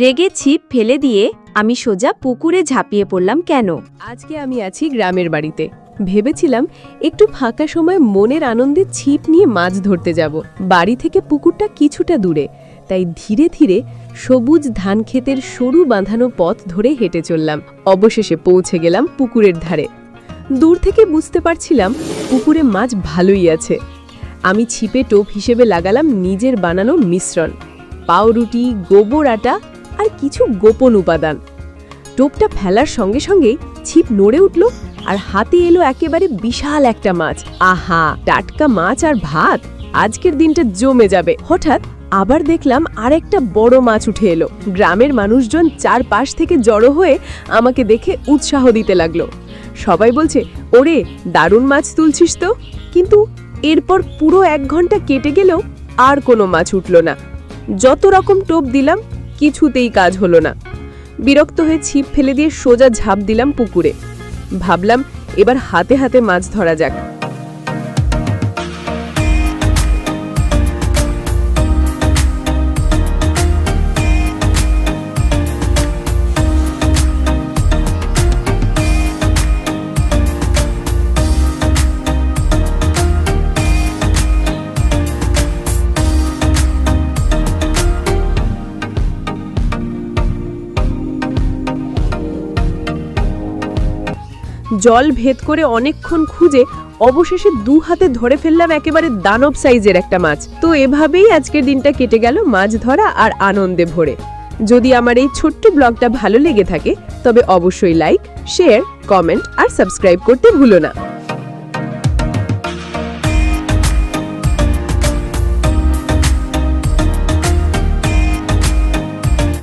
রেগে ছিপ ফেলে দিয়ে আমি সোজা পুকুরে ঝাঁপিয়ে পড়লাম কেন? আজকে আমি আছি গ্রামের বাড়িতে। ভেবেছিলাম একটু ফাঁকা সময় মনের আনন্দে ছিপ নিয়ে মাছ ধরতে যাব। বাড়ি থেকে পুকুরটা কিছুটা দূরে, তাই ধীরে ধীরে সবুজ ধান ক্ষেতের সরু বাঁধানো পথ ধরে হেঁটে চললাম। অবশেষে পৌঁছে গেলাম পুকুরের ধারে। দূর থেকে বুঝতে পারছিলাম পুকুরে মাছ ভালোই আছে। আমি ছিপে টোপ হিসেবে লাগালাম নিজের বানানো মিশ্রণ। পাউরুটি, গোবর আটা আর কিছু গোপন উপাদান। টোপটা ফেলার সঙ্গে সঙ্গে ছিপ নড়ে উঠল আর হাতে এলো একেবারে বিশাল একটা মাছ। আহা, টাটকা মাছ আর ভাত? আজকের দিনটা জমে যাবে। হঠাৎ আবার দেখলাম আরেকটা বড় মাছ উঠে এলো। গ্রামের মানুষজন চারপাশ থেকে জড়ো হয়ে আমাকে দেখে উৎসাহ দিতে লাগল। সবাই বলছে, ওরে, দারুণ মাছ তুলছিস তো। কিন্তু এরপর পুরো এক ঘণ্টা কেটে গেলেও আর কোনো মাছ উঠল না। যত রকম টোপ দিলাম কিছুতেই কাজ হলো না। বিরক্ত হয়ে ছিপ ফেলে দিয়ে সোজা ঝাঁপ দিলাম পুকুরে। ভাবলাম এবার হাতে হাতে মাছ ধরা যাক। জল ভেদ করে অনেকক্ষণ খুঁজে অবশেষে দু হাতে ধরে ফেললাম একেবারে দানব সাইজের একটা মাছ। তো এভাবেই আজকের দিনটা কেটে গেল মাছ ধরা আর আনন্দে ভরে। যদি আমার এই ছোট্ট ব্লগটা ভালো লেগে থাকে, তবে অবশ্যই লাইক শেয়ার কমেন্ট আর সাবস্ক্রাইব করতে ভুলো না।